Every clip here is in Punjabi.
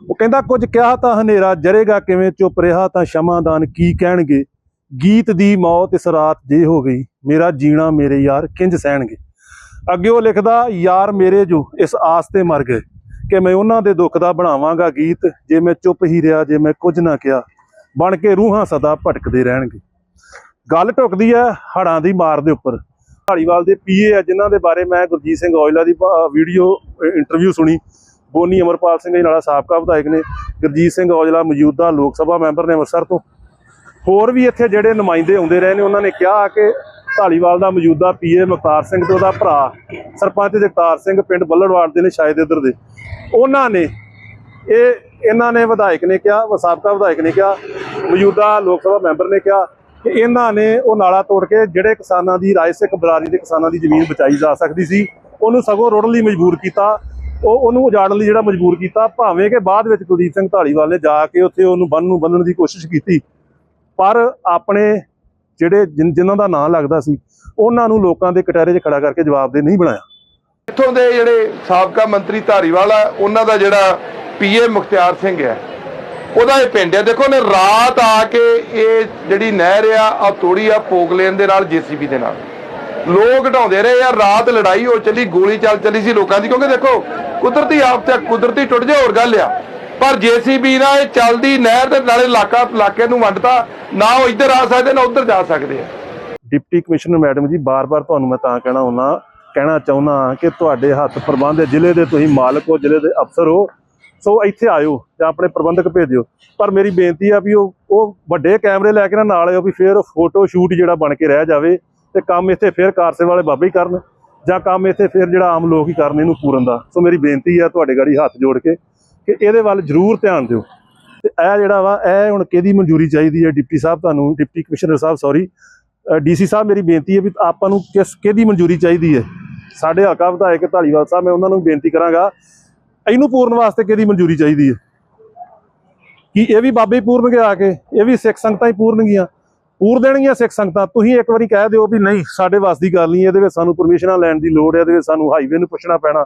ਉਹ ਕਹਿੰਦਾ, ਕੁਝ ਕਿਹਾ ਤਾਂ ਹਨੇਰਾ ਜਰੇਗਾ, ਕਿਵੇਂ ਚੁੱਪ ਰਿਹਾ ਤਾਂ ਸ਼ਮਾਦਾਨ ਕੀ ਕਹਿਣਗੇ? ਗੀਤ ਦੀ ਮੌਤ ਇਸ ਰਾਤ ਜੇ ਹੋ ਗਈ, ਮੇਰਾ ਜੀਣਾ ਮੇਰੇ ਯਾਰ ਕਿੰਜ ਸਹਿਣਗੇ? ਅੱਗੇ ਉਹ ਲਿਖਦਾ, ਯਾਰ ਮੇਰੇ ਜੋ, ਇਸ ਆਸ ਤੇ ਮਰ ਗਏ ਕਿ ਮੈਂ ਉਹਨਾਂ ਦੇ ਦੁੱਖ ਦਾ ਬਣਾਵਾਂਗਾ ਗੀਤ, ਜੇ ਮੈਂ ਚੁੱਪ ਹੀ ਰਿਹਾ, ਜੇ ਮੈਂ ਕੁਝ ਨਾ ਕਿਹਾ, ਬਣ ਕੇ ਰੂਹਾਂ ਸਦਾ ਭਟਕਦੇ ਰਹਿਣਗੇ। ਗੱਲ ਟੁਕਦੀ ਹੈ ਹੜਾਂ ਦੀ ਮਾਰ ਦੇ ਉੱਪਰ। ਢਾਲੀਵਾਲ ਦੇ ਪੀਏ ਆ, ਜਿਨ੍ਹਾਂ ਦੇ ਬਾਰੇ ਮੈਂ ਗੁਰਜੀਤ ਸਿੰਘ ਔਜਲਾ ਦੀ ਵੀਡੀਓ ਇੰਟਰਵਿਊ ਸੁਣੀ। ਬੋਨੀ ਅਮਰਪਾਲ ਸਿੰਘ ਜੀ, ਨਾਲਾ ਸਾਬਕਾ ਵਿਧਾਇਕ ਨੇ, ਗੁਰਜੀਤ ਸਿੰਘ ਔਜਲਾ ਮੌਜੂਦਾ ਲੋਕ ਸਭਾ ਮੈਂਬਰ ਨੇ ਅੰਮ੍ਰਿਤਸਰ ਤੋਂ। ਹੋਰ ਵੀ ਇੱਥੇ ਜਿਹੜੇ ਨੁਮਾਇੰਦੇ ਆਉਂਦੇ ਰਹੇ ਨੇ, ਉਹਨਾਂ ਨੇ ਕਿਹਾ ਕਿ ਢਾਲੀਵਾਲ ਦਾ ਮੌਜੂਦਾ ਪੀਏ ਮੁਖਤਾਰ ਸਿੰਘ ਤੇ ਉਹਦਾ ਭਰਾ ਸਰਪੰਚ ਜਗਤਾਰ ਸਿੰਘ ਪਿੰਡ ਬੱਲੜਵਾੜ ਦੇ ਨੇ ਸ਼ਾਇਦ ਇੱਧਰ ਦੇ। ਉਹਨਾਂ ਨੇ, ਇਹ ਇਹਨਾਂ ਨੇ ਵਿਧਾਇਕ ਨੇ ਕਿਹਾ ਸਾਬਕਾ ਵਿਧਾਇਕ ਨੇ ਕਿਹਾ, ਮੌਜੂਦਾ ਲੋਕ ਸਭਾ ਮੈਂਬਰ ਨੇ ਕਿਹਾ ਕਿ ਇਹਨਾਂ ਨੇ ਉਹ ਨਾਲਾ ਤੋੜ ਕੇ ਜਿਹੜੇ ਕਿਸਾਨਾਂ ਦੀ ਰਾਏ ਸਿੱਖ ਬਰਾਦਰੀ ਦੇ ਕਿਸਾਨਾਂ ਦੀ ਜ਼ਮੀਨ ਬਚਾਈ ਜਾ ਸਕਦੀ ਸੀ, ਉਹਨੂੰ ਸਗੋਂ ਰੋੜਨ ਲਈ ਮਜਬੂਰ ਕੀਤਾ। ਉਹ ਉਹਨੂੰ ਉਜਾੜਨ ਲਈ ਜਿਹੜਾ ਮਜਬੂਰ ਕੀਤਾ, ਭਾਵੇਂ ਕਿ ਬਾਅਦ ਵਿੱਚ ਕੁਲਦੀਪ ਸਿੰਘ ਢਾਲੀਵਾਲ ਨੇ ਜਾ ਕੇ ਉੱਥੇ ਉਹਨੂੰ ਬੰਨ ਨੂੰ ਬੰਨਣ ਦੀ ਕੋਸ਼ਿਸ਼ ਕੀਤੀ, ਪਰ ਆਪਣੇ ਜਿਹੜੇ ਜਿਨ੍ਹਾਂ ਦਾ ਨਾਂ ਲੱਗਦਾ ਸੀ, ਉਹਨਾਂ ਨੂੰ ਲੋਕਾਂ ਦੇ ਕਟਹਿਰੇ 'ਚ ਖੜਾ ਕਰਕੇ ਜਵਾਬ ਦੇ ਨਹੀਂ ਬਣਾਇਆ। ਇੱਥੋਂ ਦੇ ਜਿਹੜੇ ਸਾਬਕਾ ਮੰਤਰੀ ਧਾਰੀਵਾਲ ਆ, ਉਹਨਾਂ ਦਾ ਜਿਹੜਾ ਪੀਏ ਮੁਖਤਿਆਰ ਸਿੰਘ ਹੈ, ਉਹਦਾ ਇਹ ਪਿੰਡ ਹੈ। ਦੇਖੋ ਨੇ ਰਾਤ ਆ ਕੇ ਇਹ ਜਿਹੜੀ ਨਹਿਰ ਆ ਆ ਤੋੜੀ ਆ ਪੋਗਲੇਨ ਦੇ ਨਾਲ ਜੀਸੀਬੀ ਦੇ ਨਾਲ। ਲੋਕ ਢਾਉਂਦੇ ਰਹੇ ਆ, ਰਾਤ ਲੜਾਈ ਹੋ ਚੱਲੀ, ਗੋਲੀ ਚੱਲ ਚੱਲੀ ਸੀ ਲੋਕਾਂ ਦੀ, ਕਿਉਂਕਿ ਦੇਖੋ ਕੁਦਰਤੀ ਆਫਤ ਹੈ ਕੁਦਰਤੀ ਟੁੱਟ ਜਾ, ਹੋਰ ਗੱਲ ਆ। ਪਰ ਜੀਸੀਬੀ ਨਾਲ ਇਹ ਚੱਲਦੀ ਨਹਿਰ ਦੇ ਨਾਲੇ ਇਲਾਕਾ, ਇਲਾਕੇ ਨੂੰ ਵੰਡਤਾ, ਨਾ ਉਹ ਇੱਧਰ ਆ ਸਕਦੇ, ਨਾ ਉੱਧਰ ਜਾ ਸਕਦੇ ਆ। ਡਿਪਟੀ ਕਮਿਸ਼ਨਰ ਮੈਡਮ ਜੀ, ਬਾਰ-ਬਾਰ ਤੁਹਾਨੂੰ ਮੈਂ ਤਾਂ ਕਹਿਣਾ ਹੁੰਨਾ, ਕਹਿਣਾ ਚਾਹੁੰਦਾ ਕਿ ਤੁਹਾਡੇ ਹੱਥ ਪ੍ਰਬੰਧ ਜ਼ਿਲ੍ਹੇ ਦੇ ਤੁਸੀਂ ਮਾਲਕ ਹੋ, ਜ਼ਿਲ੍ਹੇ ਦੇ ਅਫਸਰ ਹੋ, ਸੋ ਇੱਥੇ ਆਇਓ ਜਾਂ ਆਪਣੇ ਪ੍ਰਬੰਧਕ ਭੇਜਿਓ। ਪਰ ਮੇਰੀ ਬੇਨਤੀ ਆ ਵੀ ਉਹ ਉਹ ਵੱਡੇ ਕੈਮਰੇ ਲੈ ਕੇ ਨਾ ਨਾਲ ਆਇਓ, ਵੀ ਫਿਰ ਫੋਟੋ ਸ਼ੂਟ ਜਿਹੜਾ ਬਣ ਕੇ ਰਹਿ ਜਾਵੇ, ਤੇ ਕੰਮ ਇੱਥੇ ਫਿਰ ਕਾਰਸੇ ਵਾਲੇ ਬਾਬੇ ਹੀ ਕਰਨ। ਜਾਂ ਕੰਮ ਇੱਥੇ ਫਿਰ ਜਿਹੜਾ ਆਮ ਲੋਕ ਹੀ ਕਰਨ ਇਹਨੂੰ ਪੂਰਨ ਦਾ। ਸੋ ਮੇਰੀ ਬੇਨਤੀ ਆ ਤੁਹਾਡੇ ਗਾੜੀ ਹੱਥ ਜੋੜ ਕੇ ਕਿ ਇਹਦੇ ਵੱਲ ਜ਼ਰੂਰ ਧਿਆਨ ਦਿਓ। ਤੇ ਇਹ ਜਿਹੜਾ ਵਾ, ਇਹ ਹੁਣ ਕਿਹਦੀ ਮਨਜ਼ੂਰੀ ਚਾਹੀਦੀ ਹੈ ਡਿਪਟੀ ਸਾਹਿਬ ਤੁਹਾਨੂੰ, ਡਿਪਟੀ ਕਮਿਸ਼ਨਰ ਸਾਹਿਬ ਸੌਰੀ ਡੀਸੀ ਸਾਹਿਬ ਮੇਰੀ ਬੇਨਤੀ ਹੈ ਵੀ ਆਪਾਂ ਨੂੰ ਕਿਸ, ਕਿਹਦੀ ਮਨਜ਼ੂਰੀ ਚਾਹੀਦੀ ਹੈ। ਸਾਡੇ ਹਲਕਾ ਵਿਧਾਇਕ ਢਾਲੀਵਾਲ ਸਾਹਿਬ, ਮੈਂ ਉਹਨਾਂ ਨੂੰ ਬੇਨਤੀ ਕਰਾਂਗਾ, ਇਹਨੂੰ ਪੂਰਨ ਵਾਸਤੇ ਕਿਹਦੀ ਮਨਜ਼ੂਰੀ ਚਾਹੀਦੀ ਹੈ? ਕਿ ਇਹ ਵੀ ਬਾਬੇ ਪੂਰਨਗੇ ਆ ਕੇ, ਇਹ ਵੀ ਸਿੱਖ ਸੰਗਤਾਂ ਹੀ ਪੂਰਨਗੀਆਂ। ਪੂਰ ਦੇਣਗੀਆਂ ਸਿੱਖ ਸੰਗਤਾਂ, ਤੁਸੀਂ ਇੱਕ ਵਾਰੀ ਕਹਿ ਦਿਓ ਵੀ ਨਹੀਂ, ਸਾਡੇ ਵੱਸ ਦੀ ਗੱਲ ਨਹੀਂ, ਇਹਦੇ ਵਿੱਚ ਸਾਨੂੰ ਪਰਮਿਸ਼ਨਾਂ ਲੈਣ ਦੀ ਲੋੜ ਹੈ, ਇਹਦੇ ਵਿੱਚ ਸਾਨੂੰ ਹਾਈਵੇ ਨੂੰ ਪੁੱਛਣਾ ਪੈਣਾ,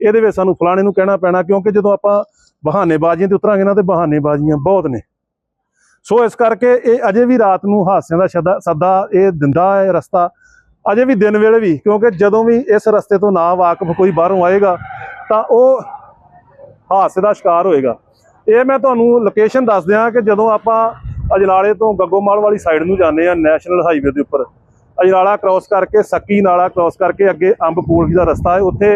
ਇਹਦੇ ਵਿੱਚ ਸਾਨੂੰ ਫਲਾਣੇ ਨੂੰ ਕਹਿਣਾ ਪੈਣਾ, ਕਿਉਂਕਿ ਜਦੋਂ ਆਪਾਂ ਬਹਾਨੇਬਾਜ਼ੀਆਂ ਤੇ ਉਤਰਾਂਗੇ ਨਾ ਤੇ ਬਹਾਨੇਬਾਜ਼ੀਆਂ ਬਹੁਤ ਨੇ। ਸੋ ਇਸ ਕਰਕੇ ਇਹ ਅਜੇ ਵੀ ਰਾਤ ਨੂੰ ਹਾਸਿਆਂ ਦਾ ਸ਼ਦਾ- ਸੱਦਾ ਇਹ ਦਿੰਦਾ ਹੈ ਰਸਤਾ, ਅਜੇ ਵੀ ਦਿਨ ਵੇਲੇ ਵੀ, ਕਿਉਂਕਿ ਜਦੋਂ ਵੀ ਇਸ ਰਸਤੇ ਤੋਂ ਨਾ ਵਾਕਿਫ ਕੋਈ ਬਾਹਰੋਂ ਆਏਗਾ, ਤਾਂ ਉਹ ਹਾਦਸੇ ਦਾ ਸ਼ਿਕਾਰ ਹੋਏਗਾ। ਇਹ ਮੈਂ ਤੁਹਾਨੂੰ ਲੋਕੇਸ਼ਨ ਦੱਸ ਦਿਆਂ ਕਿ ਜਦੋਂ ਆਪਾਂ ਅਜਨਾਲੇ ਤੋਂ ਗੱਗੋਮਾਲ ਵਾਲੀ ਸਾਈਡ ਨੂੰ ਜਾਂਦੇ ਆ ਨੈਸ਼ਨਲ ਹਾਈਵੇ ਦੇ ਉੱਪਰ। ਅਜਨਾਲਾ ਕ੍ਰਾਸ ਕਰਕੇ, ਸੱਕੀ ਨਾਲਾ ਕ੍ਰਾਸ ਕਰਕੇ ਅੱਗੇ ਅੰਬ ਪੂਲ ਦਾ ਰਸਤਾ ਹੈ। ਉੱਥੇ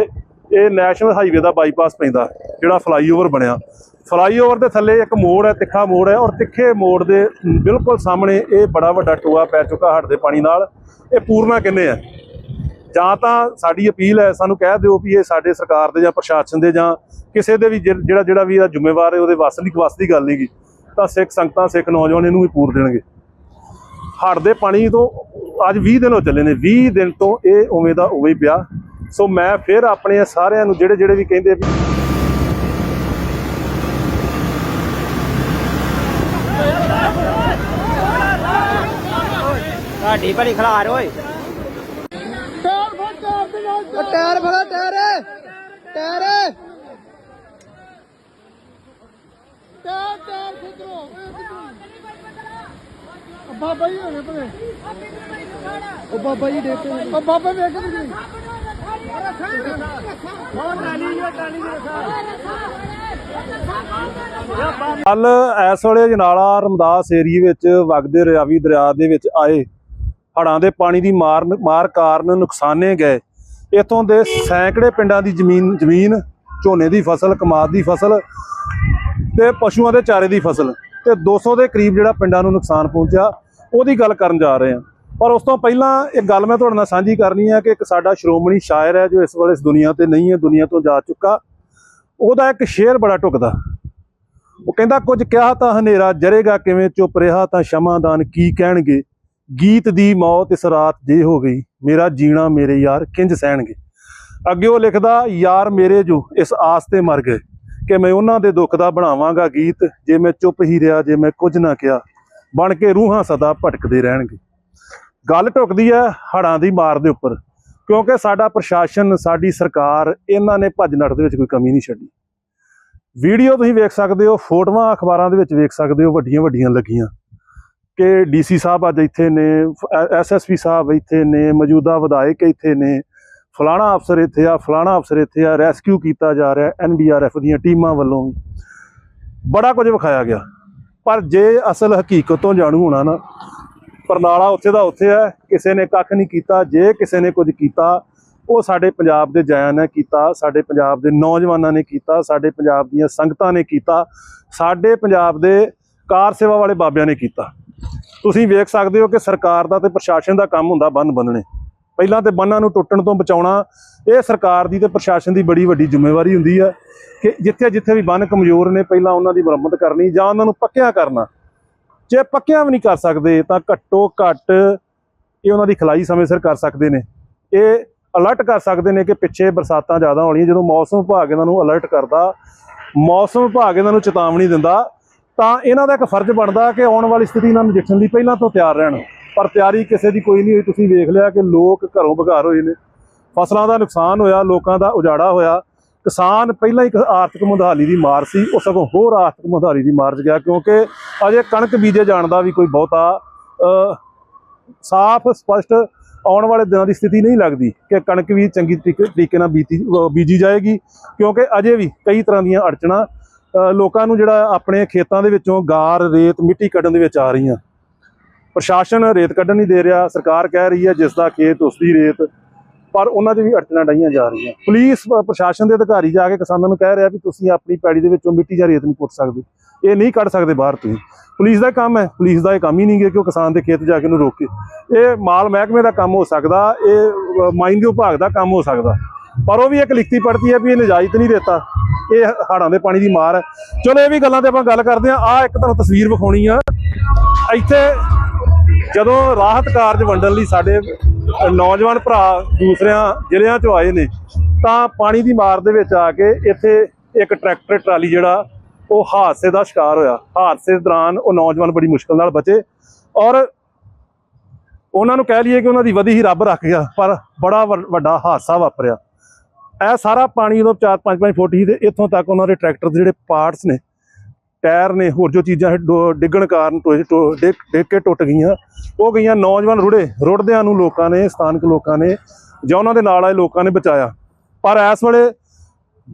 ਇਹ ਨੈਸ਼ਨਲ ਹਾਈਵੇ ਦਾ ਬਾਈਪਾਸ ਪੈਂਦਾ ਜਿਹੜਾ ਫਲਾਈਓਵਰ ਬਣਿਆ। ਫਲਾਈਓਵਰ ਦੇ ਥੱਲੇ ਇੱਕ ਮੋੜ ਹੈ, ਤਿੱਖਾ ਮੋੜ ਹੈ ਔਰ ਤਿੱਖੇ ਮੋੜ ਦੇ ਬਿਲਕੁਲ ਸਾਹਮਣੇ ਇਹ ਬੜਾ ਵੱਡਾ ਟੋਆ ਪੈ ਚੁੱਕਾ ਹੜ੍ਹ ਦੇ ਪਾਣੀ ਨਾਲ। ਇਹ ਪੂਰਨਾ ਕਿੰਨੇ ਹੈ? ਜਾਂ ਤਾਂ ਸਾਡੀ ਅਪੀਲ ਹੈ, ਸਾਨੂੰ ਕਹਿ ਦਿਓ ਵੀ ਇਹ ਸਾਡੇ ਸਰਕਾਰ ਦੇ ਜਾਂ ਪ੍ਰਸ਼ਾਸਨ ਦੇ ਜਾਂ ਕਿਸੇ ਦੇ ਵੀ ਜਿਹੜਾ ਜਿਹੜਾ ਵੀ ਇਹਦਾ ਜ਼ਿੰਮੇਵਾਰ ਹੈ, ਉਹਦੇ ਵੱਸ ਨਹੀਂ ਵੱਸ ਦੀ ਗੱਲ ਨਹੀਂਗੀ ਤਾਂ ਸਿੱਖ ਸੰਗਤਾਂ ਸਿੱਖ ਨੌਜਵਾਨ ਇਹਨੂੰ ਵੀ ਪੂਰ ਦੇਣਗੇ। ਹੜ੍ਹ ਦੇ ਪਾਣੀ ਤੋਂ ਅੱਜ 20 ਦਿਨ ਹੋ ਚੱਲੇ ਨੇ 20 ਦਿਨ ਤੋਂ ਇਹ ਉਵੇਂ ਦਾ ਉਵੇਂ ਹੀ ਪਿਆ। ਸੋ ਮੈਂ ਫਿਰ ਆਪਣੇ ਸਾਰਿਆਂ ਨੂੰ ਜਿਹੜੇ ਜਿਹੜੇ ਵੀ ਕਹਿੰਦੇ ਵੀ ਤੁਹਾਡੀ ਭਲੀ ਖਲਾਰ ਓਏ। ਟਾਇਰ ਫੜਾ ਟਾਇਰ ਟਾਇਰ ਟਾਇਰ। ਟਾਇਰ। ਖੁਦਰੋ ਬਾਬਾ ਜੀ ਹੋਣੇ ਭਲੇ ਉਹ ਬਾਬਾ ਜੀ ਦੇਤੇ ਉਹ ਬਾਬਾ ਵੇਖ ਕੇ ਤੁਸੀਂ ਕੱਲ ਇਸ ਵੇਲੇ ਜਨਾਲਾ ਰਮਦਾਸ ਏਰੀਏ ਵਿੱਚ ਵਗਦੇ ਰਾਵੀ ਦਰਿਆ ਦੇ ਵਿੱਚ ਆਏ ਹੜ੍ਹਾਂ ਦੇ ਪਾਣੀ ਦੀ ਮਾਰ ਮਾਰ ਕਾਰਨ ਨੁਕਸਾਨੇ ਗਏ। ਇਥੋਂ ਦੇ ਸੈਂਕੜੇ ਪਿੰਡਾਂ ਦੀ ਜ਼ਮੀਨ ਜ਼ਮੀਨ, ਝੋਨੇ ਦੀ ਫਸਲ, ਕਮਾਦ ਦੀ ਫਸਲ ਤੇ ਪਸ਼ੂਆਂ ਦੇ ਚਾਰੇ ਦੀ ਫਸਲ ਤੇ 200 ਦੇ ਕਰੀਬ ਜਿਹੜਾ ਪਿੰਡਾਂ ਨੂੰ ਨੁਕਸਾਨ ਪਹੁੰਚਿਆ, ਉਹਦੀ ਗੱਲ ਕਰਨ ਜਾ ਰਹੇ ਹਾਂ। ਪਰ ਉਸ ਤੋਂ ਪਹਿਲਾਂ ਇੱਕ ਗੱਲ ਮੈਂ ਤੁਹਾਡੇ ਨਾਲ ਸਾਂਝੀ ਕਰਨੀ ਹੈ ਕਿ ਇੱਕ ਸਾਡਾ ਸ਼੍ਰੋਮਣੀ ਸ਼ਾਇਰ ਹੈ ਜੋ ਇਸ ਵੇਲੇ ਇਸ ਦੁਨੀਆ ਤੇ ਨਹੀਂ ਹੈ, ਦੁਨੀਆ ਤੋਂ ਜਾ ਚੁੱਕਾ। ਉਹਦਾ ਇੱਕ ਸ਼ੇਰ ਬੜਾ ਟੁਕਦਾ। ਉਹ ਕਹਿੰਦਾ, ਕੁਝ ਕਿਹਾ ਤਾਂ ਹਨੇਰਾ ਜਰੇਗਾ ਕਿਵੇਂ, ਚੁੱਪ ਰਿਹਾ ਤਾਂ ਸ਼ਮਾਦਾਨ ਕੀ ਕਹਿਣਗੇ? ਗੀਤ ਦੀ ਮੌਤ ਇਸ ਰਾਤ ਜੇ ਹੋ ਗਈ, ਮੇਰਾ ਜੀਣਾ ਮੇਰੇ ਯਾਰ ਕਿੰਜ ਸਹਿਣਗੇ? ਅੱਗੇ ਉਹ ਲਿਖਦਾ, ਯਾਰ ਮੇਰੇ ਜੋ ਇਸ ਆਸ ਤੇ ਮਰ ਗਏ। ਕਿ ਮੈਂ ਉਹਨਾਂ ਦੇ ਦੁੱਖ ਦਾ ਬਣਾਵਾਂਗਾ ਗੀਤ, ਜੇ ਮੈਂ ਚੁੱਪ ਹੀ ਰਿਹਾ, ਜੇ ਮੈਂ ਕੁਝ ਨਾ ਕਿਹਾ, ਬਣ ਕੇ ਰੂਹਾਂ ਸਦਾ ਭਟਕਦੇ ਰਹਿਣਗੇ। ਗੱਲ ਟੁਕਦੀ ਹੈ ਹੜਾਂ ਦੀ ਮਾਰ ਦੇ ਉੱਪਰ, ਕਿਉਂਕਿ ਸਾਡਾ ਪ੍ਰਸ਼ਾਸਨ, ਸਾਡੀ ਸਰਕਾਰ ਇਹਨਾਂ ਨੇ ਭੱਜ ਨੱਠ ਦੇ ਵਿੱਚ ਕੋਈ ਕਮੀ ਨਹੀਂ ਛੱਡੀ। ਵੀਡੀਓ ਤੁਸੀਂ ਵੇਖ ਸਕਦੇ ਹੋ, ਫੋਟੋਆਂ ਅਖਬਾਰਾਂ ਦੇ ਵਿੱਚ ਵੇਖ ਸਕਦੇ ਹੋ ਵੱਡੀਆਂ ਵੱਡੀਆਂ ਲੱਗੀਆਂ। ਕਿ ਡੀਸੀ ਸਾਹਿਬ ਅੱਜ ਇੱਥੇ ਨੇ ਐਸਐਸਪੀ ਸਾਹਿਬ ਇੱਥੇ ਨੇ, ਮੌਜੂਦਾ ਵਿਧਾਇਕ ਇੱਥੇ ਨੇ ਫਲਾਣਾ ਅਫਸਰ ਇੱਥੇ ਆ, ਫਲਾਣਾ ਅਫਸਰ ਇੱਥੇ ਆ ਰੈਸਕਿਊ ਕੀਤਾ ਜਾ ਰਿਹਾ ਐਨਡੀਆਰਐਫ ਦੀਆਂ ਟੀਮਾਂ ਵੱਲੋਂ ਵੀ। ਬੜਾ ਕੁਝ ਵਿਖਾਇਆ ਗਿਆ। ਪਰ ਜੇ ਅਸਲ ਹਕੀਕਤ ਤੋਂ ਜਾਣੂ ਹੋਣਾ ਨਾ, ਪਰਨਾਲਾ ਉੱਥੇ ਦਾ ਉੱਥੇ ਹੈ, ਕਿਸੇ ਨੇ ਕੱਖ ਨਹੀਂ ਕੀਤਾ। ਜੇ ਕਿਸੇ ਨੇ ਕੁਝ ਕੀਤਾ, ਉਹ ਸਾਡੇ ਪੰਜਾਬ ਦੇ ਜਾਇਆਂ ਨੇ ਕੀਤਾ, ਸਾਡੇ ਪੰਜਾਬ ਦੇ ਨੌਜਵਾਨਾਂ ਨੇ ਕੀਤਾ, ਸਾਡੇ ਪੰਜਾਬ ਦੀਆਂ ਸੰਗਤਾਂ ਨੇ ਕੀਤਾ, ਸਾਡੇ ਪੰਜਾਬ ਦੇ ਕਾਰ ਸੇਵਾ ਵਾਲੇ ਬਾਬਿਆਂ ਨੇ ਕੀਤਾ। ਤੁਸੀਂ ਵੇਖ ਸਕਦੇ ਹੋ ਕਿ ਸਰਕਾਰ ਦਾ ਤੇ ਪ੍ਰਸ਼ਾਸਨ ਦਾ ਕੰਮ ਹੁੰਦਾ ਬੰਨ ਬੰਨਣੇ। ਪਹਿਲਾਂ ਤੇ ਬੰਨਾਂ ਨੂੰ ਟੁੱਟਣ ਤੋਂ ਬਚਾਉਣਾ, ਇਹ ਸਰਕਾਰ ਦੀ ਤੇ ਪ੍ਰਸ਼ਾਸਨ ਦੀ ਬੜੀ ਵੱਡੀ ਜ਼ਿੰਮੇਵਾਰੀ ਹੁੰਦੀ ਹੈ ਕਿ ਜਿੱਥੇ ਜਿੱਥੇ ਵੀ ਬੰਨ ਕਮਜ਼ੋਰ ਨੇ ਪਹਿਲਾਂ ਉਹਨਾਂ ਦੀ ਮੁਰੰਮਤ ਕਰਨੀ ਜਾਂ ਉਹਨਾਂ ਨੂੰ ਪੱਕਿਆ ਕਰਨਾ। ਜੇ ਪੱਕਿਆ ਵੀ ਨਹੀਂ ਕਰ ਸਕਦੇ ਤਾਂ ਘੱਟੋ ਘੱਟ ਇਹ ਉਹਨਾਂ ਦੀ ਖਲਾਈ ਸਮੇਂ ਸਿਰ ਕਰ ਸਕਦੇ ਨੇ। ਇਹ ਅਲਰਟ ਕਰ ਸਕਦੇ ਨੇ ਕਿ ਪਿੱਛੇ ਬਰਸਾਤਾਂ ਜ਼ਿਆਦਾ ਹੋਣੀਆਂ, ਜਦੋਂ ਮੌਸਮ ਵਿਭਾਗ ਇਹਨਾਂ ਨੂੰ ਅਲਰਟ ਕਰਦਾ, ਮੌਸਮ ਵਿਭਾਗ ਇਹਨਾਂ ਨੂੰ ਚੇਤਾਵਨੀ ਦਿੰਦਾ, ਤਾਂ ਇਹਨਾਂ ਦਾ ਇੱਕ ਫਰਜ਼ ਬਣਦਾ ਕਿ ਆਉਣ ਵਾਲੀ ਸਥਿਤੀ ਨਾਲ ਨਜਿੱਠਣ ਲਈ ਪਹਿਲਾਂ ਤੋਂ ਤਿਆਰ ਰਹਿਣ। ਪਰ ਤਿਆਰੀ ਕਿਸੇ ਦੀ ਕੋਈ ਨਹੀਂ ਹੋਈ। ਤੁਸੀਂ ਵੇਖ ਲਿਆ ਕਿ ਲੋਕ ਘਰੋਂ ਬਘਾਰ ਹੋਏ ਨੇ। ਫਸਲਾਂ ਦਾ ਨੁਕਸਾਨ ਹੋਇਆ, ਲੋਕਾਂ ਦਾ ਉਜਾੜਾ ਹੋਇਆ। ਕਿਸਾਨ ਪਹਿਲਾਂ ਹੀ ਇੱਕ ਆਰਥਿਕ ਮੰਦਹਾਲੀ ਦੀ ਮਾਰ ਸੀ, ਉਹ ਸਗੋਂ ਹੋਰ ਆਰਥਿਕ ਮੰਦਹਾਲੀ ਦੀ ਮਾਰ 'ਚ ਗਿਆ, ਕਿਉਂਕਿ ਅਜੇ ਕਣਕ ਬੀਜੇ ਜਾਣ ਦਾ ਵੀ ਕੋਈ ਬਹੁਤਾ ਸਾਫ਼, ਸਪਸ਼ਟ ਆਉਣ ਵਾਲੇ ਦਿਨਾਂ ਦੀ ਸਥਿਤੀ ਨਹੀਂ ਲੱਗਦੀ ਕਿ ਕਣਕ ਵੀ ਚੰਗੀ ਤਰੀਕੇ ਤਰੀਕੇ ਨਾਲ ਬੀਤੀ ਬੀਜੀ ਜਾਏਗੀ, ਕਿਉਂਕਿ ਅਜੇ ਵੀ ਕਈ ਤਰ੍ਹਾਂ ਦੀਆਂ ਅੜਚਣਾ ਲੋਕਾਂ ਨੂੰ ਜਿਹੜਾ ਆਪਣੇ ਖੇਤਾਂ ਦੇ ਵਿੱਚੋਂ ਗਾਰ, ਰੇਤ, ਮਿੱਟੀ ਕੱਢਣ ਦੇ ਵਿੱਚ ਆ ਰਹੀਆਂ। ਪ੍ਰਸ਼ਾਸਨ ਰੇਤ ਕੱਢਣ ਨਹੀਂ ਦੇ ਰਿਹਾ, ਸਰਕਾਰ ਕਹਿ ਰਹੀ ਹੈ ਜਿਸ ਦਾ ਖੇਤ, ਉਸ ਦੀ ਰੇਤ, ਪਰ ਉਹਨਾਂ 'ਚ ਵੀ ਅੜਚਣਾ ਡਾਈਆਂ ਜਾ ਰਹੀਆਂ। ਪੁਲਿਸ ਪ੍ਰਸ਼ਾਸਨ ਦੇ ਅਧਿਕਾਰੀ ਜਾ ਕੇ ਕਿਸਾਨਾਂ ਨੂੰ ਕਹਿ ਰਿਹਾ ਵੀ ਤੁਸੀਂ ਆਪਣੀ ਪੈੜੀ ਦੇ ਵਿੱਚੋਂ ਮਿੱਟੀ ਜਾਂ ਰੇਤ ਨਹੀਂ ਪੁੱਟ ਸਕਦੇ। ਇਹ ਨਹੀਂ ਕੱਢ ਸਕਦੇ ਬਾਹਰ ਤੁਸੀਂ। ਪੁਲਿਸ ਦਾ ਕੰਮ ਹੈ, ਪੁਲਿਸ ਦਾ ਇਹ ਕੰਮ ਹੀ ਨਹੀਂ ਹੈ ਕਿ ਉਹ ਕਿਸਾਨ ਦੇ ਖੇਤ ਜਾ ਕੇ ਉਹਨੂੰ ਰੋਕੇ। ਇਹ ਮਾਲ ਮਹਿਕਮੇ ਦਾ ਕੰਮ ਹੋ ਸਕਦਾ, ਇਹ ਮਾਈਨ ਦੇ ਵਿਭਾਗ ਦਾ ਕੰਮ ਹੋ ਸਕਦਾ। ਪਰ ਉਹ ਵੀ ਇੱਕ ਲਿਖਤੀ ਪੜਤੀ ਹੈ ਵੀ ਇਹ ਨਜਾਇਜ਼ ਨਹੀਂ ਦਿੱਤਾ ਇਹ ਹੜਾਂ ਦੇ ਪਾਣੀ ਦੀ ਮਾਰ ਹੈ। ਚਲੋ ਇਹ ਵੀ ਗੱਲਾਂ ਤੇ ਆਪਾਂ ਗੱਲ ਕਰਦੇ ਆ ਆ ਇੱਕ ਤੁਹਾਨੂੰ ਤਸਵੀਰ ਵਿਖਾਉਣੀ ਆ। ਇੱਥੇ ਜਦੋਂ ਰਾਹਤ ਕਾਰਜ ਵੰਡਣ ਲਈ ਸਾਡੇ ਨੌਜਵਾਨ ਭਰਾ ਦੂਸਰਿਆਂ ਜ਼ਿਲ੍ਹਿਆਂ ਚੋਂ ਆਏ ਨੇ, ਤਾਂ ਪਾਣੀ ਦੀ ਮਾਰ ਦੇ ਵਿੱਚ ਆ ਕੇ ਇੱਥੇ ਇੱਕ ਟਰੈਕਟਰ, ਟਰਾਲੀ ਜਿਹੜਾ, ਉਹ ਹਾਦਸੇ ਦਾ ਸ਼ਿਕਾਰ ਹੋਇਆ। ਹਾਦਸੇ ਦੌਰਾਨ ਉਹ ਨੌਜਵਾਨ ਬੜੀ ਮੁਸ਼ਕਲ ਨਾਲ ਬਚੇ ਔਰ ਉਹਨਾਂ ਨੂੰ ਕਹਿ ਲਈਏ ਕਿ ਉਹਨਾਂ ਦੀ ਵਧੀ ਹੀ ਰੱਬ ਰੱਖ ਗਿਆ, ਪਰ ਬੜਾ ਵੱ- ਵੱਡਾ ਹਾਦਸਾ ਵਾਪਰਿਆ। ਇਹ ਸਾਰਾ ਪਾਣੀ ਉਦੋਂ 4-5 ਫੁੱਟ ਹੀ ਤੇ ਇੱਥੋਂ ਤੱਕ ਉਹਨਾਂ ਦੇ ਟਰੈਕਟਰ ਦੇ ਜਿਹੜੇ ਪਾਰਟਸ ਨੇ ਟਾਇਰ ਨੇ ਹੋਰ ਜੋ ਚੀਜ਼ਾਂ ਡੋ- ਡਿੱਗਣ ਕਾਰਨ ਟੋਏ ਟੋ- ਡਿੱਗ ਡਿੱਗ ਕੇ ਟੁੱਟ ਗਈਆਂ। ਉਹ ਗਈਆਂ ਨੌਜਵਾਨ ਰੁੜੇ, ਰੁੜਦਿਆਂ ਨੂੰ ਲੋਕਾਂ ਨੇ, ਸਥਾਨਕ ਲੋਕਾਂ ਨੇ ਜਾਂ ਉਹਨਾਂ ਦੇ ਨਾਲ ਆਏ ਲੋਕਾਂ ਨੇ ਬਚਾਇਆ। ਪਰ ਇਸ ਵੇਲੇ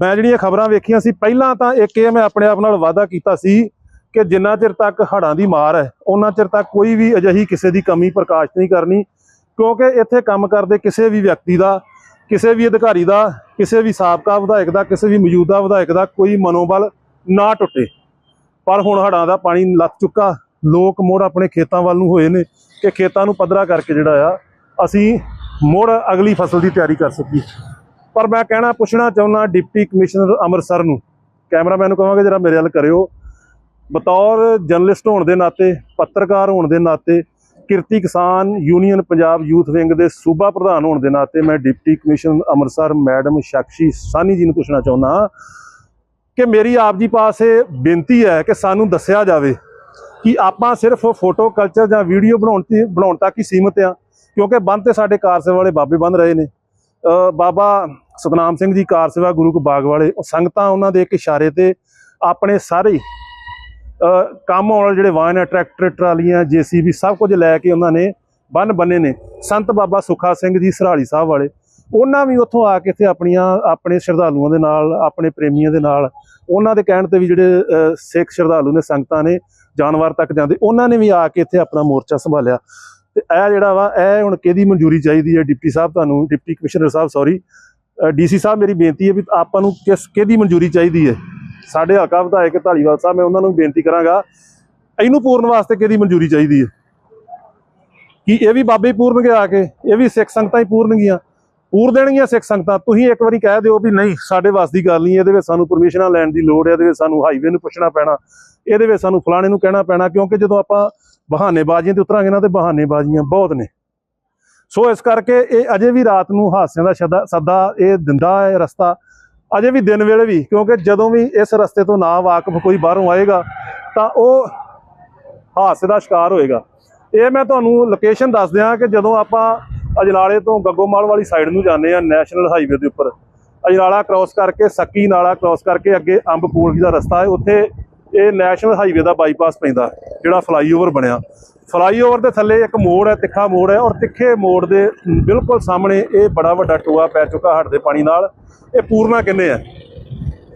ਮੈਂ ਜਿਹੜੀਆਂ ਖਬਰਾਂ ਵੇਖੀਆਂ ਸੀ, ਪਹਿਲਾਂ ਤਾਂ ਇੱਕ ਇਹ ਮੈਂ ਆਪਣੇ ਆਪ ਨਾਲ ਵਾਅਦਾ ਕੀਤਾ ਸੀ ਕਿ ਜਿੰਨਾ ਚਿਰ ਤੱਕ ਹੜ੍ਹਾਂ ਦੀ ਮਾਰ ਹੈ, ਉਹਨਾਂ ਚਿਰ ਤੱਕ ਕੋਈ ਵੀ ਅਜਿਹੀ ਕਿਸੇ ਦੀ ਕਮੀ ਪ੍ਰਕਾਸ਼ ਨਹੀਂ ਕਰਨੀ, ਕਿਉਂਕਿ ਇੱਥੇ ਕੰਮ ਕਰਦੇ ਕਿਸੇ ਵੀ ਵਿਅਕਤੀ ਦਾ, ਕਿਸੇ ਵੀ ਅਧਿਕਾਰੀ ਦਾ, ਕਿਸੇ ਵੀ ਸਾਬਕਾ ਵਿਧਾਇਕ ਦਾ, ਕਿਸੇ ਵੀ ਮੌਜੂਦਾ ਵਿਧਾਇਕ ਦਾ ਕੋਈ ਮਨੋਬਲ ਨਾ ਟੁੱਟੇ। ਪਰ ਹੁਣ ਹੜ੍ਹਾਂ ਦਾ ਪਾਣੀ ਲੱਥ ਚੁੱਕਾ। ਲੋਕ ਮੋੜ ਆਪਣੇ ਖੇਤਾਂ ਵੱਲ ਨੂੰ ਹੋਏ ਨੇ ਕਿ ਖੇਤਾਂ ਨੂੰ ਪੱਧਰਾ ਕਰਕੇ ਜਿਹੜਾ ਆ, ਅਸੀਂ ਮੋੜ ਅਗਲੀ ਫਸਲ ਦੀ ਤਿਆਰੀ ਕਰ ਸਕੀਏ। ਪਰ ਮੈਂ ਕਹਿਣਾ, ਪੁੱਛਣਾ ਚਾਹੁੰਦਾ ਡਿਪਟੀ ਕਮਿਸ਼ਨਰ ਅੰਮ੍ਰਿਤਸਰ ਨੂੰ। ਕੈਮਰਾਮੈਨ ਨੂੰ ਕਹਾਂਗੇ, ਜਰਾ ਮੇਰੇ ਵੱਲ ਕਰਿਓ। ਬਤੌਰ ਜਰਨਲਿਸਟ ਹੋਣ ਦੇ ਨਾਤੇ, ਪੱਤਰਕਾਰ ਹੋਣ ਦੇ ਨਾਤੇ, Kirti Kisan union Punjab youth wing ਦੇ ਸੂਬਾ ਪ੍ਰਧਾਨ ਹੋਣ ਦੇ ਨਾਤੇ ਮੈਂ deputy commissioner Amritsar madam Sakshi Sawhney ji ਨੂੰ ਪੁੱਛਣਾ ਚਾਹੁੰਦਾ ਕਿ ਮੇਰੀ ਆਪ ਜੀ ਪਾਸ ਇਹ ਬੇਨਤੀ ਹੈ ਕਿ ਸਾਨੂੰ ਦੱਸਿਆ ਜਾਵੇ ਕਿ ਆਪਾਂ ਸਿਰਫ ਫੋਟੋ ਕਲਚਰ ਜਾਂ ਵੀਡੀਓ ਬਣਾਉਣ ਤੇ ਬਣਾਉਣ ਤੱਕ ਹੀ ਸੀਮਿਤ ਆ ਕਿਉਂਕਿ ਬੰਦ ਤੇ ਸਾਡੇ ਕਾਰ ਸੇਵਾ ਵਾਲੇ ਬਾਬੇ ਬੰਦ ਰਹੇ ਨੇ। ਬਾਬਾ ਸਤਨਾਮ ਸਿੰਘ ਜੀ ਕਾਰ ਸੇਵਾ ਗੁਰੂ ਕੋ ਬਾਗ ਵਾਲੇ ਉਹ ਸੰਗਤਾਂ ਉਹਨਾਂ ਦੇ ਇੱਕ ਇਸ਼ਾਰੇ ਤੇ ਆਪਣੇ ਸਾਰੇ ਕੰਮ ਆਉਣ ਵਾਲੇ ਜਿਹੜੇ ਵਾਹਨ ਹੈ, ਟਰੈਕਟਰ, ਟਰਾਲੀਆਂ, ਜੀਸੀਬੀ, ਸਭ ਕੁਝ ਲੈ ਕੇ ਉਹਨਾਂ ਨੇ ਬੰਨ ਬੰਨੇ ਨੇ। ਸੰਤ ਬਾਬਾ ਸੁਖਾ ਸਿੰਘ ਜੀ, ਸਰਾਲੀ ਸਾਹਿਬ ਵਾਲੇ ਉਹਨਾਂ ਵੀ ਉੱਥੋਂ ਆ ਕੇ ਇੱਥੇ ਆਪਣੀਆਂ, ਆਪਣੇ ਸ਼ਰਧਾਲੂਆਂ ਦੇ ਨਾਲ, ਆਪਣੇ ਪ੍ਰੇਮੀਆਂ ਦੇ ਨਾਲ, ਉਹਨਾਂ ਦੇ ਕਹਿਣ ਤੇ ਵੀ ਜਿਹੜੇ ਸਿੱਖ ਸ਼ਰਧਾਲੂ ਨੇ, ਸੰਗਤਾਂ ਨੇ, ਜਾਨਵਰ ਤੱਕ ਜਾਂਦੇ, ਉਹਨਾਂ ਨੇ ਵੀ ਆ ਕੇ ਇੱਥੇ ਆਪਣਾ ਮੋਰਚਾ ਸੰਭਾਲਿਆ। ਤੇ ਇਹ ਜਿਹੜਾ ਵਾ, ਇਹ ਹੁਣ ਕਿਹਦੀ ਮਨਜ਼ੂਰੀ ਚਾਹੀਦੀ ਹੈ? ਡਿਪਟੀ ਸਾਹਿਬ ਤੁਹਾਨੂੰ, ਡਿਪਟੀ ਕਮਿਸ਼ਨਰ ਸਾਹਿਬ ਸੌਰੀ ਡੀਸੀ ਸਾਹਿਬ ਮੇਰੀ ਬੇਨਤੀ ਹੈ ਵੀ ਆਪਾਂ ਨੂੰ ਕਿਸ, ਕਿਹਦੀ ਮਨਜ਼ੂਰੀ ਚਾਹੀਦੀ ਹੈ? ਸਾਡੇ ਹਲਕਾ ਵਿਧਾਇਕ ਢਾਲੀਵਾਲ ਸਾਹਿਬ, ਮੈਂ ਉਹਨਾਂ ਨੂੰ ਬੇਨਤੀ ਕਰਾਂਗਾ, ਇਹਨੂੰ ਪੂਰਨ ਵਾਸਤੇ ਕਿਹਦੀ ਮਨਜ਼ੂਰੀ ਚਾਹੀਦੀ ਹੈ? ਕਿ ਇਹ ਵੀ ਬਾਬੇ ਪੂਰਨਗੇ ਆ ਕੇ, ਇਹ ਵੀ ਸਿੱਖ ਸੰਗਤਾਂ ਹੀ ਪੂਰਨਗੀਆਂ। ਪੂਰ ਦੇਣਗੀਆਂ ਸਿੱਖ ਸੰਗਤਾਂ, ਤੁਸੀਂ ਇੱਕ ਵਾਰੀ ਕਹਿ ਦਿਓ ਵੀ ਨਹੀਂ, ਸਾਡੇ ਵਾਸ ਦੀ ਗੱਲ ਨਹੀਂ, ਇਹਦੇ ਵਿੱਚ ਸਾਨੂੰ ਪਰਮਿਸ਼ਨਾਂ ਲੈਣ ਦੀ ਲੋੜ ਹੈ, ਇਹਦੇ ਵਿੱਚ ਸਾਨੂੰ ਹਾਈਵੇ ਨੂੰ ਪੁੱਛਣਾ ਪੈਣਾ, ਇਹਦੇ ਵਿੱਚ ਸਾਨੂੰ ਫਲਾਣੇ ਨੂੰ ਕਹਿਣਾ ਪੈਣਾ, ਕਿਉਂਕਿ ਜਦੋਂ ਆਪਾਂ ਬਹਾਨੇਬਾਜ਼ੀਆਂ ਤੇ ਉਤਰਾਂਗੇ ਨਾ, ਤੇ ਬਹਾਨੇਬਾਜ਼ੀਆਂ ਬਹੁਤ ਨੇ। ਸੋ ਇਸ ਕਰਕੇ ਇਹ ਅਜੇ ਵੀ ਰਾਤ ਨੂੰ ਹਾਸਿਆਂ ਦਾ ਸ਼ਦਾ, ਸੱਦਾ ਇਹ ਦਿੰਦਾ ਹੈ ਰਸਤਾ, ਅਜੇ ਵੀ ਦਿਨ ਵੇਲੇ ਵੀ, ਕਿਉਂਕਿ ਜਦੋਂ ਵੀ ਇਸ ਰਸਤੇ ਤੋਂ ਨਾ ਵਾਕਫ ਕੋਈ ਬਾਹਰੋਂ ਆਏਗਾ, ਤਾਂ ਉਹ ਹਾਦਸੇ ਦਾ ਸ਼ਿਕਾਰ ਹੋਏਗਾ। ਇਹ ਮੈਂ ਤੁਹਾਨੂੰ ਲੋਕੇਸ਼ਨ ਦੱਸ ਦਿਆਂ ਕਿ ਜਦੋਂ ਆਪਾਂ ਅਜਨਾਲੇ ਤੋਂ ਗੱਗੋਮਾਲ ਵਾਲੀ ਸਾਈਡ ਨੂੰ ਜਾਂਦੇ ਆ ਨੈਸ਼ਨਲ ਹਾਈਵੇ ਦੇ ਉੱਪਰ। ਅਜਨਾਲਾ ਕ੍ਰਾਸ ਕਰਕੇ, ਸੱਕੀ ਨਾਲਾ ਕ੍ਰਾਸ ਕਰਕੇ ਅੱਗੇ ਅੰਬ ਕੋਲਗੀ ਦਾ ਰਸਤਾ ਹੈ। ਉੱਥੇ ਇਹ ਨੈਸ਼ਨਲ ਹਾਈਵੇ ਦਾ ਬਾਈਪਾਸ ਪੈਂਦਾ ਜਿਹੜਾ ਫਲਾਈਓਵਰ ਬਣਿਆ। ਫਲਾਈਓਵਰ ਦੇ ਥੱਲੇ ਇੱਕ ਮੋੜ ਹੈ, ਤਿੱਖਾ ਮੋੜ ਹੈ ਔਰ ਤਿੱਖੇ ਮੋੜ ਦੇ ਬਿਲਕੁਲ ਸਾਹਮਣੇ ਇਹ ਬੜਾ ਵੱਡਾ ਟੋਆ ਪੈ ਚੁੱਕਾ ਹੜ੍ਹ ਦੇ ਪਾਣੀ ਨਾਲ। ਇਹ ਪੂਰਨਾ ਕਿੰਨੇ ਹੈ?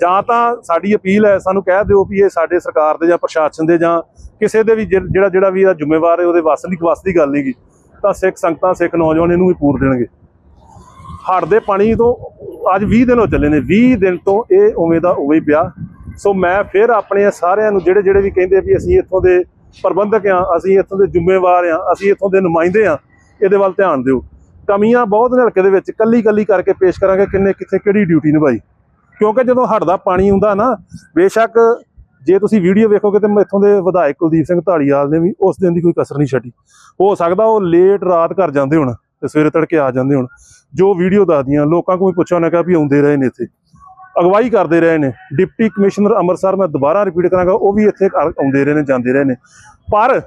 ਜਾਂ ਤਾਂ ਸਾਡੀ ਅਪੀਲ ਹੈ, ਸਾਨੂੰ ਕਹਿ ਦਿਓ ਵੀ ਇਹ ਸਾਡੇ ਸਰਕਾਰ ਦੇ ਜਾਂ ਪ੍ਰਸ਼ਾਸਨ ਦੇ ਜਾਂ ਕਿਸੇ ਦੇ ਵੀ ਜਿ- ਜਿਹੜਾ ਜਿਹੜਾ ਵੀ ਇਹਦਾ ਜ਼ਿੰਮੇਵਾਰ ਹੈ, ਉਹਦੇ ਵੱਸ ਦੀ ਵੱਸ ਦੀ ਗੱਲ ਨਹੀਂਗੀ ਤਾਂ ਸਿੱਖ ਸੰਗਤਾਂ, ਸਿੱਖ ਨੌਜਵਾਨ ਇਹਨੂੰ ਵੀ ਪੂਰ ਦੇਣਗੇ। ਹੜ੍ਹ ਦੇ ਪਾਣੀ ਤੋਂ ਅੱਜ 20 ਦਿਨ ਹੋ ਚੱਲੇ ਨੇ 20 ਦਿਨ ਤੋਂ ਇਹ ਉਵੇਂ ਦਾ ਉਵੇਂ ਹੀ ਪਿਆ। ਸੋ ਮੈਂ ਫਿਰ ਆਪਣੇ ਸਾਰਿਆਂ ਨੂੰ ਜਿਹੜੇ ਜਿਹੜੇ ਵੀ ਕਹਿੰਦੇ ਵੀ ਅਸੀਂ ਇੱਥੋਂ ਦੇ ਪ੍ਰਬੰਧਕ ਆ, ਅਸੀਂ ਇੱਥੋਂ ਦੇ ਜ਼ਿੰਮੇਵਾਰ ਆ, ਅਸੀਂ ਇੱਥੋਂ ਦੇ ਨੁਮਾਇੰਦੇ ਆ, ਇਹਦੇ ਵੱਲ ਧਿਆਨ ਦਿਓ। ਕਮੀਆਂ ਬਹੁਤ ਨੇ ਹਲਕੇ ਦੇ ਵਿੱਚ ਕੱਲੀ ਕੱਲੀ ਕਰਕੇ ਪੇਸ਼ ਕਰਾਂਗੇ ਕਿੰਨੇ, ਕਿੱਥੇ, ਕਿਹੜੀ ਡਿਊਟੀ ਨਿਭਾਈ। ਕਿਉਂਕਿ ਜਦੋਂ ਹੜ੍ਹ ਦਾ ਪਾਣੀ ਹੁੰਦਾ ਨਾ, ਬੇਸ਼ੱਕ ਜੇ ਤੁਸੀਂ ਵੀਡੀਓ ਵੇਖੋਗੇ ਤੇ ਇੱਥੋਂ ਦੇ ਵਿਧਾਇਕ ਕੁਲਦੀਪ ਸਿੰਘ ਢਾਲੀਵਾਲ ਨੇ ਵੀ ਉਸ ਦਿਨ ਦੀ ਕੋਈ ਕਸਰ ਨਹੀਂ ਛੱਡੀ। ਹੋ ਸਕਦਾ ਉਹ ਲੇਟ ਰਾਤ ਘਰ ਜਾਂਦੇ ਹੁਣ ਤੇ ਸਵੇਰੇ ਤੜਕੇ ਆ ਜਾਂਦੇ ਹੁਣ। ਜੋ ਵੀਡੀਓ ਦੱਸਦੀਆਂ, ਲੋਕਾਂ ਕੋਲ ਵੀ ਪੁੱਛਿਆ ਨਾ ਕਿ ਵੀ ਆਉਂਦੇ ਰਹੇ ਨੇ ਇੱਥੇ। ਅਗਵਾਈ ਕਰਦੇ ਰਹੇ ਨੇ। ਡਿਪਟੀ ਕਮਿਸ਼ਨਰ ਅੰਮ੍ਰਿਤਸਰ, ਮੈਂ ਦੁਬਾਰਾ ਰਿਪੀਟ ਕਰਾਂਗਾ, ਉਹ ਵੀ ਇੱਥੇ ਆਉਂਦੇ ਰਹੇ ਨੇ, ਜਾਂਦੇ ਰਹੇ ਨੇ। ਪਰ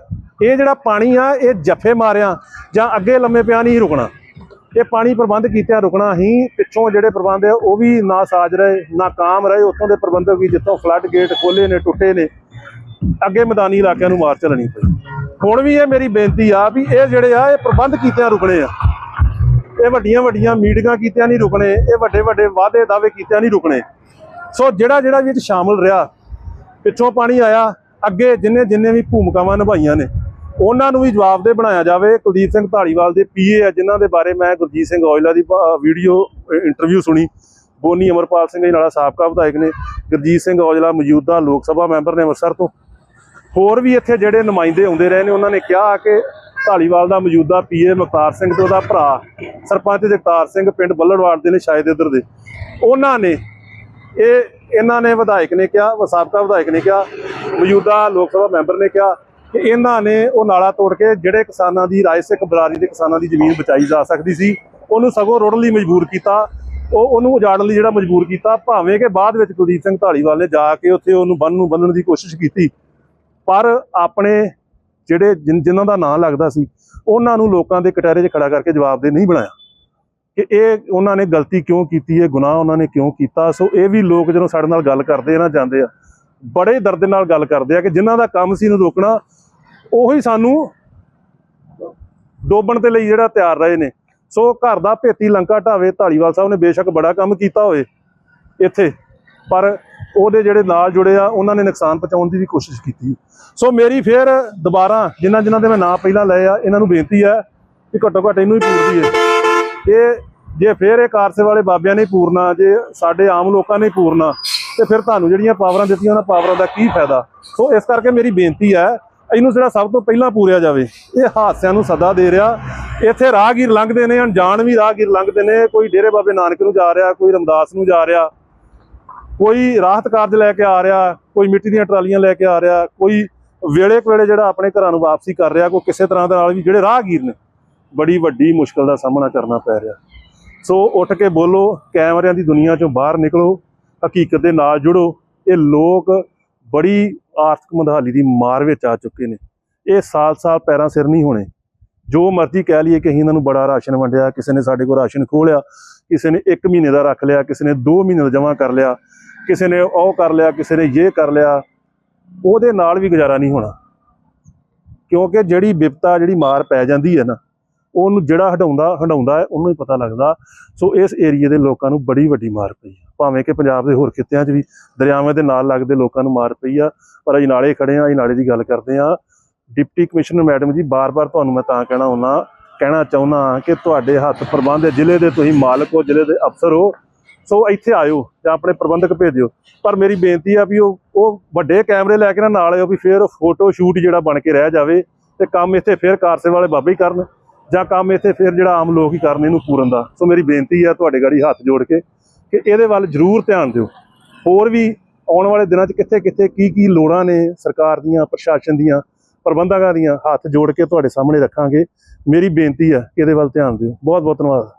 ਇਹ ਜਿਹੜਾ ਪਾਣੀ ਆ, ਇਹ ਜੱਫੇ ਮਾਰਿਆ ਜਾਂ ਅੱਗੇ ਲੰਮੇ ਪਿਆ ਨਹੀਂ ਰੁਕਣਾ। ਇਹ ਪਾਣੀ ਪ੍ਰਬੰਧ ਕੀਤਿਆਂ ਰੁਕਣਾ ਹੀ ਪਿੱਛੋਂ ਜਿਹੜੇ ਪ੍ਰਬੰਧ ਆ, ਉਹ ਵੀ ਨਾ ਸਾਜ ਰਹੇ, ਨਾ ਕਾਮ ਰਹੇ, ਉੱਥੋਂ ਦੇ ਪ੍ਰਬੰਧਕ ਵੀ ਜਿੱਥੋਂ ਫਲੱਡ ਗੇਟ ਖੋਲੇ ਨੇ, ਟੁੱਟੇ ਨੇ, ਅੱਗੇ ਮੈਦਾਨੀ ਇਲਾਕਿਆਂ ਨੂੰ ਮਾਰ ਚੱਲਣੀ ਪਈ। ਹੁਣ ਵੀ ਇਹ ਮੇਰੀ ਬੇਨਤੀ ਆ ਵੀ ਇਹ ਜਿਹੜੇ ਆ, ਇਹ ਪ੍ਰਬੰਧ ਕੀਤਿਆਂ ਰੁਕਣੇ ਆ। ਇਹ ਵੱਡੀਆਂ ਵੱਡੀਆਂ ਮੀਟਿੰਗਾਂ ਕੀਤੀਆਂ ਨਹੀਂ ਰੁਕਣੇ, ਇਹ ਵੱਡੇ ਵੱਡੇ ਵਾਅਦੇ ਦਾਅਵੇ ਕੀਤਿਆਂ ਨਹੀਂ ਰੁਕਣੇ। ਸੋ ਜਿਹੜਾ ਜਿਹੜਾ ਵਿੱਚ ਇਹ ਸ਼ਾਮਲ ਰਿਹਾ, ਪਿੱਛੋਂ ਪਾਣੀ ਆਇਆ, ਅੱਗੇ ਜਿੰਨੇ ਜਿੰਨੇ ਵੀ ਭੂਮਿਕਾਵਾਂ ਨਿਭਾਈਆਂ ਨੇ ਉਹਨਾਂ ਨੂੰ ਵੀ ਜਵਾਬਦੇਹ ਬਣਾਇਆ ਜਾਵੇ। ਕੁਲਦੀਪ ਸਿੰਘ ਢਾਲੀਵਾਲ ਦੇ ਪੀਏ ਆ, ਜਿਨ੍ਹਾਂ ਦੇ ਬਾਰੇ ਮੈਂ ਗੁਰਜੀਤ ਸਿੰਘ ਔਜਲਾ ਦੀ ਵੀਡੀਓ ਇੰਟਰਵਿਊ ਸੁਣੀ। ਬੋਨੀ ਅਮਰਪਾਲ ਸਿੰਘ ਜੀ ਨਾਲਾ ਸਾਬਕਾ ਵਿਧਾਇਕ ਨੇ। ਗੁਰਜੀਤ ਸਿੰਘ ਔਜਲਾ ਮੌਜੂਦਾ ਲੋਕ ਸਭਾ ਮੈਂਬਰ ਨੇ ਅੰਮ੍ਰਿਤਸਰ ਤੋਂ। ਹੋਰ ਵੀ ਇੱਥੇ ਜਿਹੜੇ ਨੁਮਾਇੰਦੇ ਆਉਂਦੇ ਰਹੇ ਨੇ, ਉਹਨਾਂ ਨੇ ਕਿਹਾ ਕਿ ਢਾਲੀਵਾਲ ਦਾ ਮੌਜੂਦਾ ਪੀਏ ਮੁਖਤਾਰ ਸਿੰਘ ਤੇ ਉਹਦਾ ਭਰਾ ਸਰਪੰਚ ਜਗਤਾਰ ਸਿੰਘ ਪਿੰਡ ਬੱਲੜਵਾੜ ਦੇ ਨੇ ਸ਼ਾਇਦ ਇੱਧਰ ਦੇ। ਉਹਨਾਂ ਨੇ, ਇਹ, ਇਹਨਾਂ ਨੇ ਵਿਧਾਇਕ ਨੇ ਕਿਹਾ ਸਾਬਕਾ ਵਿਧਾਇਕ ਨੇ ਕਿਹਾ, ਮੌਜੂਦਾ ਲੋਕ ਸਭਾ ਮੈਂਬਰ ਨੇ ਕਿਹਾ ਕਿ ਇਹਨਾਂ ਨੇ ਉਹ ਨਾਲਾ ਤੋੜ ਕੇ ਜਿਹੜੇ ਕਿਸਾਨਾਂ ਦੀ ਰਾਏ ਸਿੱਖ ਬਰਾਦਰੀ ਦੇ ਕਿਸਾਨਾਂ ਦੀ ਜ਼ਮੀਨ ਬਚਾਈ ਜਾ ਸਕਦੀ ਸੀ, ਉਹਨੂੰ ਸਗੋਂ ਰੋੜਨ ਲਈ ਮਜਬੂਰ ਕੀਤਾ, ਉਹ ਉਹਨੂੰ ਉਜਾੜਨ ਲਈ ਜਿਹੜਾ ਮਜਬੂਰ ਕੀਤਾ, ਭਾਵੇਂ ਕਿ ਬਾਅਦ ਵਿੱਚ ਕੁਲਦੀਪ ਸਿੰਘ ਢਾਲੀਵਾਲ ਨੇ ਜਾ ਕੇ ਉੱਥੇ ਉਹਨੂੰ ਬੰਨ ਨੂੰ ਬੰਨਣ ਦੀ ਕੋਸ਼ਿਸ਼ ਕੀਤੀ, ਪਰ ਆਪਣੇ ਜਿਹੜੇ ਜਿਨ- ਜਿਨ੍ਹਾਂ ਦਾ ਨਾਂ ਲੱਗਦਾ ਸੀ, ਉਹਨਾਂ ਨੂੰ ਲੋਕਾਂ ਦੇ ਕਟਹਿਰੇ 'ਚ ਖੜਾ ਕਰਕੇ ਜਵਾਬਦੇ ਨਹੀਂ ਬਣਾਇਆ। ਕਿ ਇਹ ਉਹਨਾਂ ਨੇ ਗਲਤੀ ਕਿਉਂ ਕੀਤੀ ਹੈ ਗੁਨਾਹ ਉਹਨਾਂ ਨੇ ਕਿਉਂ ਕੀਤਾ, ਸੋ ਇਹ ਵੀ ਲੋਕ ਜਦੋਂ ਸਾਡੇ ਨਾਲ ਗੱਲ ਕਰਦੇ ਆ ਨਾ ਜਾਂਦੇ ਆ, ਬੜੇ ਦਰਦ ਨਾਲ ਗੱਲ ਕਰਦੇ ਆ ਕਿ ਜਿਨ੍ਹਾਂ ਦਾ ਕੰਮ ਸੀ ਨੂੰ ਰੋਕਣਾ ਉਹੀ ਸਾਨੂੰ ਡੋਬਣ ਦੇ ਲਈ ਜਿਹੜਾ ਤਿਆਰ ਰਹੇ ਨੇ। ਸੋ ਘਰ ਦਾ ਭੇਤੀ ਲੰਕਾ ਢਾਵੇ ਢਾਲੀਵਾਲ ਸਾਹਿਬ ਨੇ ਬੇਸ਼ੱਕ ਬੜਾ ਕੰਮ ਕੀਤਾ ਹੋਵੇ ਇੱਥੇ, ਪਰ ਉਹਦੇ ਜਿਹੜੇ ਨਾਲ ਜੁੜੇ ਆ, ਉਹਨਾਂ ਨੇ ਨੁਕਸਾਨ ਪਹੁੰਚਾਉਣ ਦੀ ਵੀ ਕੋਸ਼ਿਸ਼ ਕੀਤੀ। ਸੋ ਮੇਰੀ ਫੇਰ ਦੁਬਾਰਾ, ਜਿਨ੍ਹਾਂ ਜਿਨ੍ਹਾਂ ਦੇ ਮੈਂ ਨਾਂ ਪਹਿਲਾਂ ਲਏ ਆ, ਇਹਨਾਂ ਨੂੰ ਬੇਨਤੀ ਹੈ ਕਿ ਘੱਟੋ ਘੱਟ ਇਹਨੂੰ ਹੀ ਪੂਰਦੀ ਹੈ ਇਹ ਜੇ ਫੇਰ ਇਹ ਕਾਰਸੇ ਵਾਲੇ ਬਾਬਿਆਂ ਨੇ ਪੂਰਨਾ, ਜੇ ਸਾਡੇ ਆਮ ਲੋਕਾਂ ਨੇ ਪੂਰਨਾ, ਤੇ ਫਿਰ ਤੁਹਾਨੂੰ ਜਿਹੜੀਆਂ ਪਾਵਰਾਂ ਦਿੱਤੀਆਂ, ਉਹਨਾਂ ਪਾਵਰਾਂ ਦਾ ਕੀ ਫਾਇਦਾ? ਸੋ ਇਸ ਕਰਕੇ ਮੇਰੀ ਬੇਨਤੀ ਹੈ ਇਹਨੂੰ ਜਿਹੜਾ ਸਭ ਤੋਂ ਪਹਿਲਾਂ ਪੂਰਿਆ ਜਾਵੇ, ਇਹ ਹਾਦਸਿਆਂ ਨੂੰ ਸੱਦਾ ਦੇ ਰਿਹਾ। ਇੱਥੇ ਰਾਹਗੀਰ ਲੰਘਦੇ ਨੇ, ਅਣਜਾਣ ਵੀ ਰਾਹਗੀਰ ਲੰਘਦੇ ਨੇ। ਕੋਈ ਡੇਰੇ ਬਾਬੇ ਨਾਨਕ ਨੂੰ ਜਾ ਰਿਹਾ, ਕੋਈ ਰਮਦਾਸ ਨੂੰ ਜਾ ਰਿਹਾ, ਕੋਈ ਰਾਹਤ ਕਾਰਜ ਲੈ ਕੇ ਆ ਰਿਹਾ, ਕੋਈ ਮਿੱਟੀ ਦੀਆਂ ਟਰਾਲੀਆਂ ਲੈ ਕੇ ਆ ਰਿਹਾ, ਕੋਈ ਵੇਲੇ ਕੁ ਵੇਲੇ ਜਿਹੜਾ ਆਪਣੇ ਘਰਾਂ ਨੂੰ ਵਾਪਸੀ ਕਰ ਰਿਹਾ, ਕੋਈ ਕਿਸੇ ਤਰ੍ਹਾਂ ਦੇ ਨਾਲ ਵੀ ਜਿਹੜੇ ਰਾਹਗੀਰ ਨੇ, ਬੜੀ ਵੱਡੀ ਮੁਸ਼ਕਲ ਦਾ ਸਾਹਮਣਾ ਕਰਨਾ ਪੈ ਰਿਹਾ। ਸੋ ਉੱਠ ਕੇ ਬੋਲੋ, ਕੈਮਰਿਆਂ ਦੀ ਦੁਨੀਆ ਚੋਂ ਬਾਹਰ ਨਿਕਲੋ, ਹਕੀਕਤ ਦੇ ਨਾਲ ਜੁੜੋ। ਇਹ ਲੋਕ ਬੜੀ ਆਰਥਿਕ ਮੰਦਹਾਲੀ ਦੀ ਮਾਰ ਵਿੱਚ ਆ ਚੁੱਕੇ ਨੇ। ਇਹ ਸਾਲ-ਸਾਲ ਪੈਰਾਂ ਸਿਰ ਨਹੀਂ ਹੋਣੇ। ਜੋ ਮਰਜ਼ੀ ਕਹਿ ਲਈਏ ਕਿ ਅਸੀਂ ਇਹਨਾਂ ਨੂੰ ਬੜਾ ਰਾਸ਼ਨ ਵੰਡਿਆ, ਕਿਸੇ ਨੇ ਸਾਡੇ ਕੋਲ ਰਾਸ਼ਨ ਖੋਹ ਲਿਆ ਕਿਸੇ ਨੇ 1 ਮਹੀਨੇ ਦਾ ਰੱਖ ਲਿਆ, ਕਿਸੇ ਨੇ 2 ਮਹੀਨੇ ਦਾ ਜਮ੍ਹਾਂ ਕਰ ਲਿਆ, ਕਿਸੇ ਨੇ ਉਹ ਕਰ ਲਿਆ, ਕਿਸੇ ਨੇ ਇਹ ਕਰ ਲਿਆ, ਉਹਦੇ ਨਾਲ ਵੀ ਗੁਜ਼ਾਰਾ ਨਹੀਂ ਹੋਣਾ। ਕਿਉਂਕਿ ਜਿਹੜੀ ਵਿਪਤਾ ਜਿਹੜੀ ਮਾਰ ਪੈ ਜਾਂਦੀ ਹੈ ਨਾ, ਉਹਨੂੰ ਜਿਹੜਾ ਹਟਾਉਂਦਾ ਹਟਾਉਂਦਾ ਉਹਨੂੰ ਹੀ ਪਤਾ ਲੱਗਦਾ। ਸੋ ਇਸ ਏਰੀਏ ਦੇ ਲੋਕਾਂ ਨੂੰ ਬੜੀ ਵੱਡੀ ਮਾਰ ਪਈ ਹੈ। ਭਾਵੇਂ ਕਿ ਪੰਜਾਬ ਦੇ ਹੋਰ ਖਿੱਤਿਆਂ 'ਚ ਵੀ ਦਰਿਆਵਾਂ ਦੇ ਨਾਲ ਲੱਗਦੇ ਲੋਕਾਂ ਨੂੰ ਮਾਰ ਪਈ ਆ, ਪਰ ਅਸੀਂ ਨਾਲੇ ਖੜੇ ਆ ਅਸੀਂ ਨਾਲੇ ਦੀ ਗੱਲ ਕਰਦੇ ਆ ਡਿਪਟੀ ਕਮਿਸ਼ਨਰ ਮੈਡਮ ਜੀ, ਬਾਰ-ਬਾਰ ਤੁਹਾਨੂੰ ਮੈਂ ਤਾਂ ਕਹਿਣਾ ਹੁੰਦਾ, ਕਹਿਣਾ ਚਾਹੁੰਦਾ ਕਿ ਤੁਹਾਡੇ ਹੱਥ ਪ੍ਰਬੰਧ ਜ਼ਿਲ੍ਹੇ ਦੇ ਤੁਸੀਂ ਮਾਲਕ ਹੋ, ਜ਼ਿਲ੍ਹੇ ਦੇ ਅਫਸਰ ਹੋ। ਸੋ ਇੱਥੇ ਆਇਓ ਜਾਂ ਆਪਣੇ ਪ੍ਰਬੰਧਕ ਭੇਜਿਓ। ਪਰ ਮੇਰੀ ਬੇਨਤੀ ਆ ਵੀ ਉਹ ਉਹ ਵੱਡੇ ਕੈਮਰੇ ਲੈ ਕੇ ਨਾ ਨਾਲ ਆਇਓ ਵੀ ਫਿਰ ਫੋਟੋ ਸ਼ੂਟ ਜਿਹੜਾ ਬਣ ਕੇ ਰਹਿ ਜਾਵੇ ਤੇ ਕੰਮ ਇੱਥੇ ਫਿਰ ਕਾਰਸੇ ਵਾਲੇ ਬਾਬੇ ਹੀ ਕਰਨ ਜਾਂ ਕੰਮ ਇੱਥੇ ਫਿਰ ਜਿਹੜਾ ਆਮ ਲੋਕ ਹੀ ਕਰਨ ਇਹਨੂੰ ਪੂਰਨ ਦਾ। ਸੋ ਮੇਰੀ ਬੇਨਤੀ ਆ ਤੁਹਾਡੇ ਗਾੜੀ ਹੱਥ ਜੋੜ ਕੇ ਕਿ ਇਹਦੇ ਵੱਲ ਜ਼ਰੂਰ ਧਿਆਨ ਦਿਓ। ਹੋਰ ਵੀ ਆਉਣ ਵਾਲੇ ਦਿਨਾਂ 'ਚ ਕਿੱਥੇ ਕਿੱਥੇ ਕੀ ਕੀ ਲੋੜਾਂ ਨੇ ਸਰਕਾਰ ਦੀਆਂ, ਪ੍ਰਸ਼ਾਸਨ ਦੀਆਂ, ਪ੍ਰਬੰਧਕਾਂ ਦੀਆਂ, ਹੱਥ ਜੋੜ ਕੇ ਤੁਹਾਡੇ ਸਾਹਮਣੇ ਰੱਖਾਂਗੇ। ਮੇਰੀ ਬੇਨਤੀ ਆ ਇਹਦੇ ਵੱਲ ਧਿਆਨ ਦਿਓ। ਬਹੁਤ ਬਹੁਤ ਧੰਨਵਾਦ।